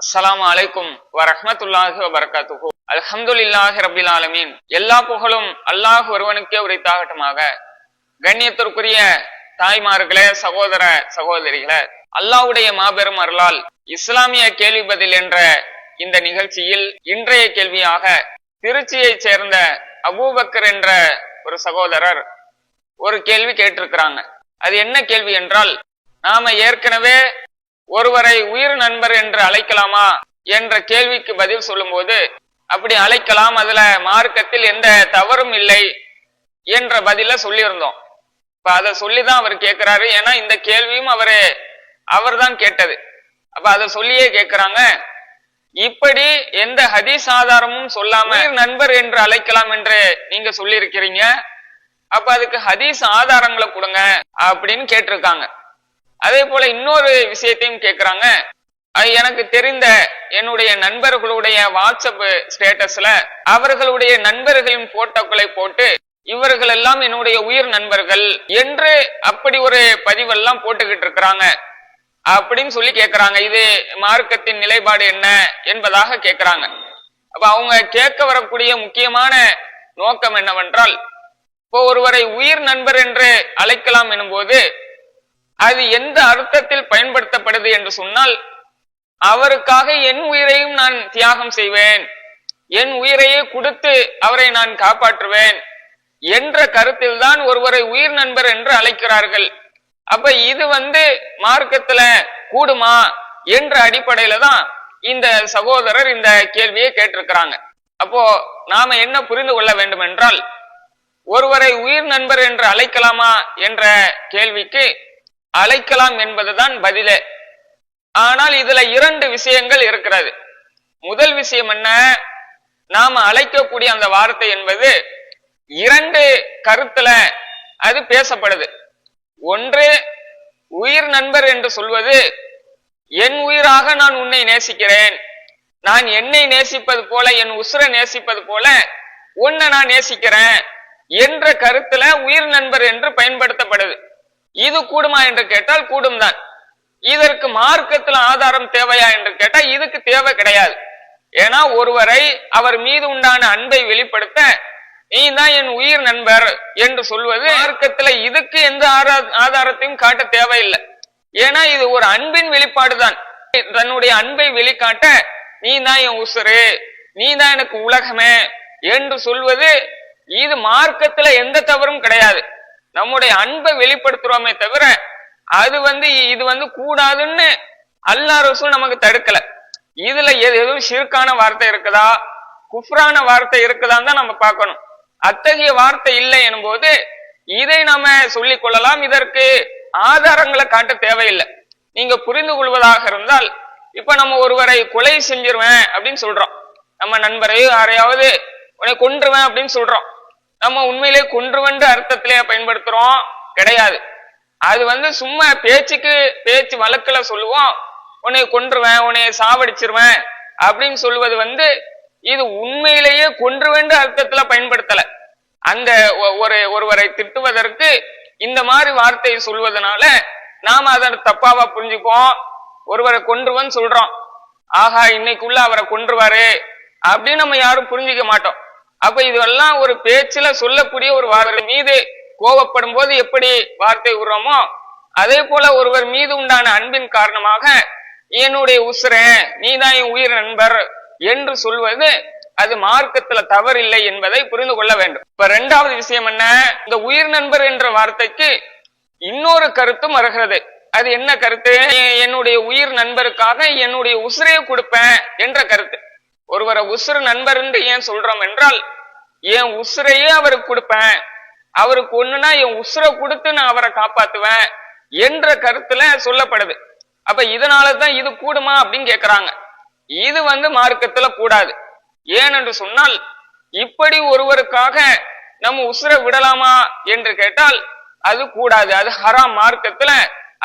அஸ்லாம் அலைக்கும் வரஹமத்துல்லாஹி வபரகாத்துஹு. அல்ஹம்துலில்லாஹி ரபில் ஆலமீன். எல்லா புகழும் அல்லாஹ் ஒருவனுக்கே உரைத்தாகட்டுமாக. கண்ணியத்திற்குரிய தாய்மார்களே சகோதர சகோதரிகளே அல்லாஹ்வுடைய மாபெரும் அருளால் இஸ்லாமிய கேள்வி பதில் என்ற இந்த நிகழ்ச்சியில் இன்றைய கேள்வியாக திருச்சியைச் சேர்ந்த அபூபக்கர் என்ற ஒரு சகோதரர் ஒரு கேள்வி கேட்டிருக்கிறாங்க. அது என்ன கேள்வி என்றால் நாம ஏற்கனவே ஒருவரை உயிர் நண்பர் என்று அழைக்கலாமா என்ற கேள்விக்கு பதில் சொல்லும்போது அப்படி அழைக்கலாம் அதுல மார்க்கத்தில் எந்த தவறும் இல்லை என்ற பதில சொல்லியிருந்தோம். இப்ப அதை சொல்லிதான் அவர் கேட்கிறாரு ஏன்னா இந்த கேள்வியும் அவரு தான் கேட்டது. அப்ப அதை சொல்லியே கேட்கிறாங்க இப்படி எந்த ஹதீஸ் ஆதாரமும் சொல்லாம நண்பர் என்று அழைக்கலாம் என்று நீங்க சொல்லியிருக்கிறீங்க. அப்ப அதுக்கு ஹதீஸ் ஆதாரங்களை கொடுங்க அப்படின்னு கேட்டிருக்காங்க. அதே போல இன்னொரு விஷயத்தையும் கேட்கிறாங்க அது எனக்கு தெரிந்த என்னுடைய நண்பர்களுடைய வாட்ஸ்அப் ஸ்டேட்டஸ்ல அவர்களுடைய நண்பர்களின் போட்டோக்களை போட்டு இவர்கள் எல்லாம் என்னுடைய உயிர் நண்பர்கள் என்று அப்படி ஒரு பதிவெல்லாம் போட்டுக்கிட்டு இருக்கிறாங்க. அப்படின்னு சொல்லி கேட்கிறாங்க இது மார்க்கத்தின் நிலைப்பாடு என்ன என்பதாக கேட்கிறாங்க அப்ப அவங்க கேட்க வரக்கூடிய முக்கியமான நோக்கம் என்னவென்றால் இப்போ ஒருவரை உயிர் நண்பர் என்று அழைக்கலாம் எனும்போது அது எந்த அர்த்தத்தில் பயன்படுத்தப்படுது என்று சொன்னால் அவருக்காக என் உயிரையும் நான் தியாகம் செய்வேன். என் உயிரையே கொடுத்து அவரை நான் காப்பாற்றுவேன் என்ற கருத்தில் தான் ஒருவரை உயிர் நண்பர் என்று அழைக்கிறார்கள். அப்ப இது வந்து மார்க்கத்துல கூடுமா என்ற அடிப்படையில தான் இந்த சகோதரர் இந்த கேள்வியை கேட்டிருக்கிறாங்க. அப்போ நாம என்ன புரிந்து கொள்ள வேண்டும் என்றால் ஒருவரை உயிர் நண்பர் என்று அழைக்கலாமா என்ற கேள்விக்கு அழைக்கலாம் என்பதுதான் பதிலே. ஆனால் இதுல இரண்டு விஷயங்கள் இருக்கிறது. முதல் விஷயம் என்ன? நாம அழைக்கக்கூடிய அந்த வார்த்தை என்பது இரண்டு கருத்துல அது பேசப்படுது. ஒன்று உயிர் நண்பர் என்று சொல்வது என் உயிராக நான் உன்னை நேசிக்கிறேன். நான் என்னை நேசிப்பது போல என் உசுரை நேசிப்பது போல உன்னை நான் நேசிக்கிறேன் என்ற கருத்துல உயிர் நண்பர் என்று பயன்படுத்தப்படுது. இது கூடுமா என்று கேட்டால் கூடும் தான் இதற்கு மார்க்கத்தில் ஆதாரம் தேவையா என்று கேட்டால் இதுக்கு தேவை கிடையாது. ஏன்னா ஒருவரை அவர் மீது உண்டான அன்பை வெளிப்படுத்த நீ தான் என் உயிர் நண்பர் என்று சொல்வது மார்க்கத்துல இதுக்கு எந்த ஆதாரத்தையும் காட்ட தேவையில்லை. ஏன்னா இது ஒரு அன்பின் வெளிப்பாடு தான் தன்னுடைய அன்பை வெளிக்காட்ட நீ தான் என் உசுரு நீ தான் எனக்கு உலகமே என்று சொல்வது இது மார்க்கத்துல எந்த தவறும் கிடையாது. நம்முடைய அன்பை வெளிப்படுத்துறோமே தவிர அது வந்து இது வந்து கூடாதுன்னு அல்லா ரசூல் நமக்கு தடுக்கல. இதுல எது எதுவும் சிறுக்கான வார்த்தை இருக்குதா? குஃப்ரான வார்த்தை இருக்குதான்னு தான் நம்ம பார்க்கணும். அத்தகைய வார்த்தை இல்லை எனும்போது இதை நாம சொல்லிக் கொள்ளலாம். இதற்கு ஆதாரங்களை காட்ட தேவையில்லை. நீங்க புரிந்து கொள்வதாக இருந்தால் இப்ப நம்ம ஒருவரை கொலை செஞ்சிருவேன் அப்படின்னு சொல்றோம். நம்ம நண்பரையோ யாரையாவது உன்னை கொன்றுவேன் அப்படின்னு சொல்றோம். நம்ம உண்மையிலே கொன்றுவன்ற அர்த்தத்திலே பயன்படுத்துறோம். கிடையாது. அது வந்து சும்மா பேச்சுக்கு பேச்சு வழக்குல சொல்லுவோம். உன்னை கொன்றுவேன் உன்னைய சாவடிச்சிருவேன் அப்படின்னு சொல்லுவது வந்து இது உண்மையிலேயே கொன்றுவேன்ற அர்த்தத்துல பயன்படுத்தல. அந்த ஒ- ஒரு ஒருவரை திட்டுவதற்கு இந்த மாதிரி வார்த்தையை சொல்வதனால நாம அதை தப்பாவா புரிஞ்சுப்போம். ஒருவரை கொன்றுவன் சொல்றோம். ஆஹா இன்னைக்குள்ள அவரை கொன்றுவாரு அப்படின்னு நம்ம யாரும் புரிஞ்சுக்க மாட்டோம். அப்ப இதெல்லாம் ஒரு பேச்சுல சொல்லக்கூடிய ஒரு வார்த்தை. மீது கோபப்படும் போது எப்படி வார்த்தை விடுறோமோ அதே போல ஒருவர் மீது உண்டான அன்பின் காரணமாக என்னுடைய உசுர நீதான் என் உயிர் நண்பர் என்று சொல்வது அது மார்க்கத்துல தவறில்லை என்பதை புரிந்து கொள்ள வேண்டும். இப்ப ரெண்டாவது விஷயம் என்ன? இந்த உயிர் நண்பர் என்ற வார்த்தைக்கு இன்னொரு கருத்தும் வருகிறது. அது என்ன கருத்து? என்னுடைய உயிர் நண்பருக்காக என்னுடைய உசுரையை கொடுப்பேன் என்ற கருத்து. ஒருவரை உசுறு நண்பர் என்று ஏன் சொல்றோம் என்றால் என் உசுரையே அவருக்கு கொடுப்பேன். அவருக்கு ஒண்ணுனா என் உசுரை கொடுத்து நான் அவரை காப்பாத்துவேன் என்ற கருத்துல சொல்லப்படுது. அப்ப இதனாலதான் இது கூடுமா அப்படின்னு கேக்குறாங்க. இது வந்து மார்க்கத்துல கூடாது. ஏனென்று சொன்னால் இப்படி ஒருவருக்காக நம்ம உசுரை விடலாமா என்று கேட்டால் அது கூடாது. அது ஹராம் மார்க்கத்துல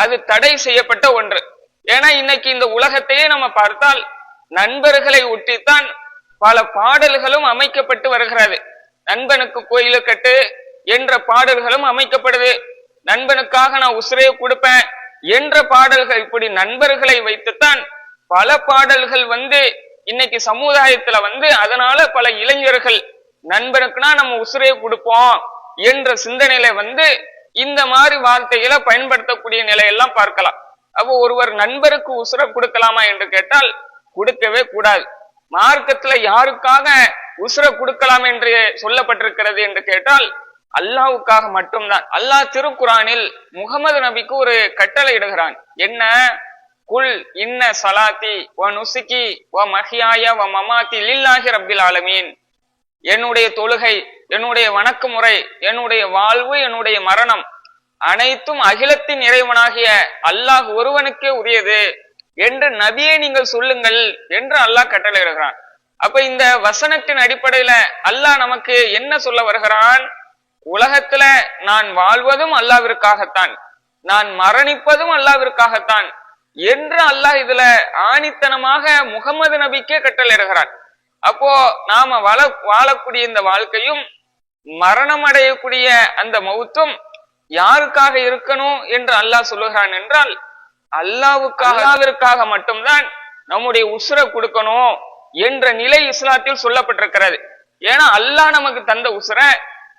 அது தடை செய்யப்பட்ட ஒன்று. ஏன்னா இன்னைக்கு இந்த உலகத்தையே நம்ம பார்த்தால் நண்பர்களை ஒட்டித்தான் பல பாடல்களும் அமைக்கப்பட்டு வருகிறது. நண்பனுக்கு கோயில கட்டு என்ற பாடல்களும் அமைக்கப்படுது. நண்பனுக்காக நான் உசுரையை கொடுப்பேன் என்ற பாடல்கள் இப்படி நண்பர்களை வைத்துத்தான் பல பாடல்கள் வந்து இன்னைக்கு சமுதாயத்துல வந்து அதனால பல இளைஞர்கள் நண்பனுக்குனா நம்ம உசுரையை கொடுப்போம் என்ற சிந்தனையில வந்து இந்த மாதிரி வார்த்தைகளை பயன்படுத்தக்கூடிய நிலையெல்லாம் பார்க்கலாம். அப்போ ஒருவர் நண்பருக்கு உசுர கொடுக்கலாமா என்று கேட்டால் கொடுக்கவே கூடாது. மார்க்கத்துல யாருக்காக உசுர கொடுக்கலாம் என்று சொல்லப்பட்டிருக்கிறது என்று கேட்டால் அல்லாவுக்காக மட்டும்தான். அல்லாஹ் திருக்குறானில் முகமது நபிக்கு ஒரு கட்டளை இடுகிறான். என்ன? குல் இன்ன சலாத்தி வ நுசுகி வ மஹியாய வ மமாத்தி லில்லாஹி ரப்பில் ஆலமீன். என்னுடைய தொழுகை என்னுடைய வணக்க முறை என்னுடைய வாழ்வு என்னுடைய மரணம் அனைத்தும் அகிலத்தின் இறைவனாகிய அல்லாஹ் ஒருவனுக்கே உரியது. என்று நபியை நீங்கள் சொல்லுங்கள் என்று அல்லாஹ் கட்டளையிடுகிறான் அப்ப இந்த வசனத்தின் அடிப்படையில அல்லாஹ் நமக்கு என்ன சொல்ல வருகிறான்? உலகத்துல நான் வாழ்வதும் அல்லாவிற்காகத்தான். நான் மரணிப்பதும் அல்லாவிற்காகத்தான் என்று அல்லாஹ் இதுல ஆணித்தனமாக முகமது நபிக்கே கட்டளையிடுகிறான் அப்போ நாம வாழ வாழக்கூடிய இந்த வாழ்க்கையும் மரணம் அடையக்கூடிய அந்த மௌத்தும் யாருக்காக இருக்கணும் என்று அல்லாஹ் சொல்லுகிறான் என்றால் அல்லாவுக்காக அல்லாவிற்காக மட்டும்தான் நம்முடைய உசுரை கொடுக்கணும் என்ற நிலை இஸ்லாத்தில் சொல்லப்பட்டிருக்கிறது. ஏன்னா அல்லாஹ் நமக்கு தந்த உசுரை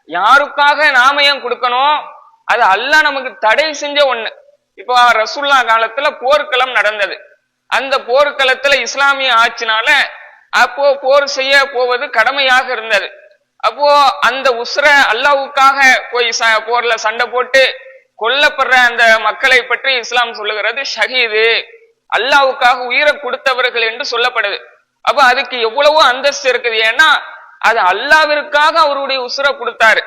யாருக்காக நாம ஏன் கொடுக்கணும்? அது அல்லாஹ் நமக்கு தடை செஞ்ச ஒண்ணு. இப்போ ரசுல்லா காலத்துல போர்க்களம் நடந்தது. அந்த போர்க்களத்துல இஸ்லாமிய ஆட்சினால அப்போ போர் செய்ய போவது கடமையாக இருந்தது. அப்போ அந்த உஸ்ர அல்லாவுக்காக போய் ச- போர்ல சண்டை போட்டு கொல்லப்படுற அந்த மக்களை பற்றி இஸ்லாம் சொல்லுகிறது ஷஹீது அல்லாவுக்காக உயிரை கொடுத்தவர்கள் என்று சொல்லப்படுது. அப்ப அதுக்கு எவ்வளவோ அந்தஸ்து இருக்குது. ஏன்னா அது அல்லாவிற்காக அவருடைய உசுரை கொடுத்தாரு.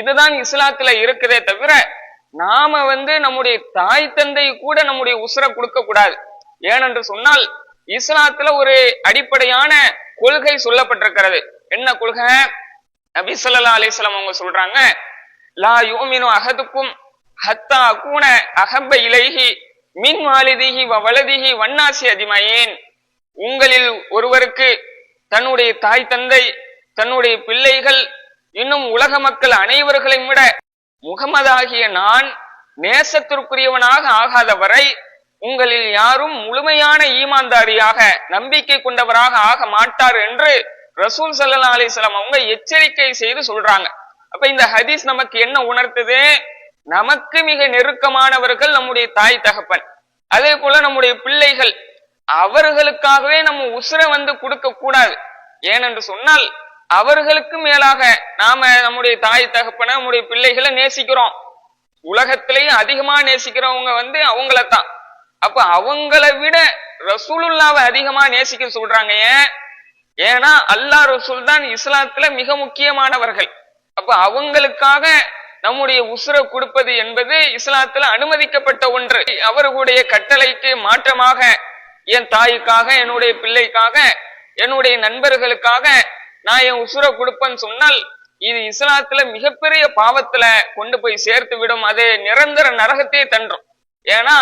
இதுதான் இஸ்லாத்துல இருக்குதே தவிர நாம வந்து நம்முடைய தாய் தந்தை கூட நம்முடைய உசுரை கொடுக்க கூடாது. ஏனென்று சொன்னால் இஸ்லாத்துல ஒரு அடிப்படையான கொள்கை சொல்லப்பட்டிருக்கிறது. என்ன கொள்கை? நபி சொல்லா அலிஸ்லாம் அவங்க சொல்றாங்க லா யூமினு அகதுக்கும் ஹத்தா கூன அகம்ப இலைகி மின் வாலிதிகி வ வண்ணாசி வன்னாசி உங்களில் ஒருவருக்கு தன்னுடைய தாய் தந்தை தன்னுடைய பிள்ளைகள் இன்னும் உலக மக்கள் அனைவர்களையும் விட முகமதாகிய நான் நேசத்திற்குரியவனாக ஆகாத வரை உங்களில் யாரும் முழுமையான ஈமான்தாரியாக நம்பிக்கை கொண்டவராக ஆக மாட்டார் என்று ரசூல் சல்லா அலிஸ்லாம் அவங்க எச்சரிக்கை செய்து சொல்றாங்க. அப்ப இந்த ஹதீஸ் நமக்கு என்ன உணர்த்துது? நமக்கு மிக நெருக்கமானவர்கள் நம்முடைய தாய் தகப்பன். அதே போல நம்முடைய பிள்ளைகள் அவர்களுக்காகவே நம்ம உசுர வந்து கொடுக்க கூடாது. ஏனென்று சொன்னால் அவர்களுக்கு மேலாக நாம நம்முடைய தாய் தகப்பனை நம்முடைய பிள்ளைகளை நேசிக்கிறோம். உலகத்திலேயே அதிகமா நேசிக்கிறவங்க வந்து அவங்களத்தான். அப்ப அவங்கள விட ரசூலுல்லாவை அதிகமா நேசிக்க சொல்றாங்க ஏன்? ஏன்னா அல்லாஹ் ரசூல் தான் இஸ்லாத்துல மிக முக்கியமானவர்கள். அப்ப அவங்களுக்காக நம்முடைய உசுர கொடுப்பது என்பது இஸ்லாத்துல அனுமதிக்கப்பட்ட ஒன்று. அவர்களுடைய கட்டளைக்கு மாற்றமாக என் தாய்க்காக என்னுடைய பிள்ளைக்காக என்னுடைய நண்பர்களுக்காக நான் என் உசுர கொடுப்பேன்னு சொன்னால் இது இஸ்லாத்துல மிகப்பெரிய பாவத்துல கொண்டு போய் சேர்த்து விடும். அது நிரந்தர நரகத்தை தன்றும். ஏன்னா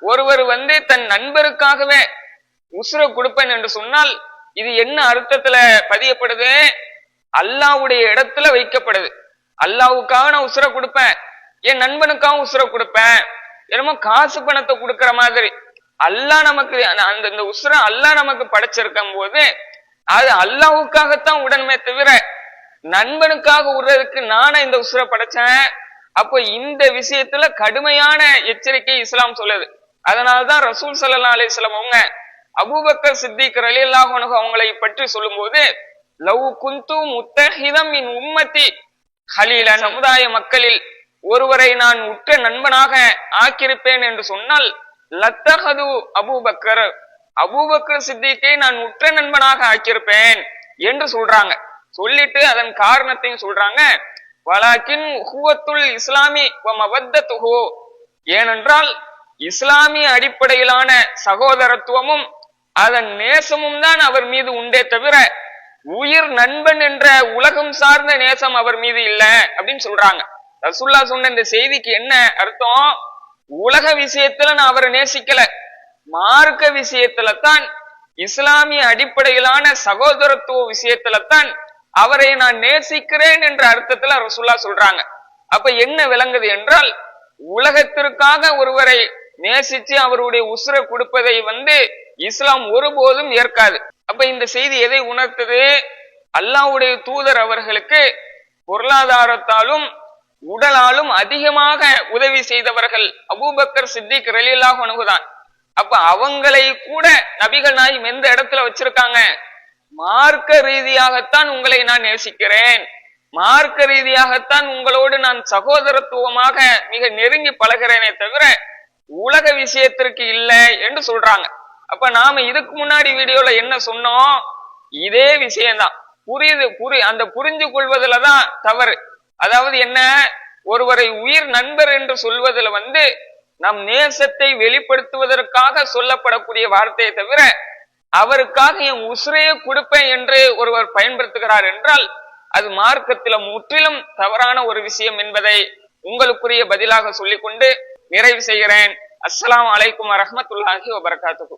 ஒருவர் வந்து தன் நண்பருக்காகவே உசுர கொடுப்பேன் என்று சொன்னால் இது என்ன அர்த்தத்துல பதியப்படுது? அல்லாவுடைய இடத்துல வைக்கப்படுது. அல்லாவுக்காக நான் உசுரை கொடுப்பேன். என் நண்பனுக்காகவும் உசுரை கொடுப்பேன். என்னமோ காசு பணத்தை கொடுக்கற மாதிரி. அல்லாஹ் நமக்கு அந்த இந்த உசுரை அல்லாஹ் நமக்கு படைச்சிருக்கும் போது அது அல்லாவுக்காகத்தான் உடனுமே தவிர நண்பனுக்காக விடுறதுக்கு நானே இந்த உசுரை படைச்சேன். அப்போ இந்த விஷயத்துல கடுமையான எச்சரிக்கை இஸ்லாம் சொல்லுது. அதனாலதான் ரசூல் சல்லா அலைஹி வஸல்லம் அவங்க அபூபக்கர் சித்திக் ரலியல்லாஹு அன்ஹு அவங்களை பற்றி சொல்லும்போது லவ் குந்து முத்தஹிதம் இன் உம்மத்தி ஹலீல சமுதாய மக்களில் ஒருவரை நான் உற்ற நண்பனாக ஆக்கியிருப்பேன் என்று சொன்னால் லத்தஹது அபூபக்கர் அபூபக்கர் சித்திக்கை நான் உற்ற நண்பனாக ஆக்கியிருப்பேன் என்று சொல்றாங்க. சொல்லிட்டு அதன் காரணத்தையும் சொல்றாங்க. வலாக்கின் ஹுவத்துல் இஸ்லாமி வ ஏனென்றால் இஸ்லாமிய அடிப்படையிலான சகோதரத்துவமும் அதன் நேசமும் தான் அவர் மீது உண்டே தவிர உயிர் நண்பன் என்ற உலகம் சார்ந்த நேசம் அவர் மீது இல்ல அப்படின்னு சொல்றாங்க. ரசுல்லா சொன்ன இந்த செய்திக்கு என்ன அர்த்தம்? உலக விஷயத்துல நான் அவரை நேசிக்கல. மார்க்க விஷயத்துல தான் இஸ்லாமிய அடிப்படையிலான சகோதரத்துவ விஷயத்துல தான் அவரை நான் நேசிக்கிறேன் என்ற அர்த்தத்துல ரசுல்லா சொல்றாங்க. அப்ப என்ன விளங்குது என்றால் உலகத்திற்காக ஒருவரை நேசிச்சு அவருடைய உசுரை கொடுப்பதை வந்து இஸ்லாம் ஒருபோதும் ஏற்காது. அப்ப இந்த செய்தி எதை உணர்த்தது? அல்லாஹ்வுடைய தூதர் அவர்களுக்கு பொருளாதாரத்தாலும் உடலாலும் அதிகமாக உதவி செய்தவர்கள் அபூபக்கர் சித்திக் ரலியல்லாக அணுகுதான் அப்ப அவங்களை கூட நபிகள் நாயும் எந்த இடத்துல வச்சிருக்காங்க? மார்க்க ரீதியாகத்தான் உங்களை நான் நேசிக்கிறேன். மார்க்க ரீதியாகத்தான் உங்களோடு நான் சகோதரத்துவமாக மிக நெருங்கி பழகிறேனே தவிர உலக விஷயத்திற்கு இல்லை என்று சொல்றாங்க. அப்ப நாம இதுக்கு முன்னாடி வீடியோல என்ன சொன்னோம்? இதே விஷயம்தான். புரியுது புரி அந்த புரிஞ்சு கொள்வதுலதான் தவறு. அதாவது என்ன? ஒருவரை உயிர் நண்பர் என்று சொல்வதில் வந்து நம் நேசத்தை வெளிப்படுத்துவதற்காக சொல்லப்படக்கூடிய வார்த்தையை தவிர அவருக்காக என் உசுரையே கொடுப்பேன் என்று ஒருவர் பயன்படுத்துகிறார் என்றால் அது மார்க்கத்தில முற்றிலும் தவறான ஒரு விஷயம் என்பதை உங்களுக்குரிய பதிலாக சொல்லிக்கொண்டு நிறைவு செய்கிறேன். அஸ்லாம் அலைக்கும் வரஹ்மத்துல்லாஹி வபரகாத்துஹு.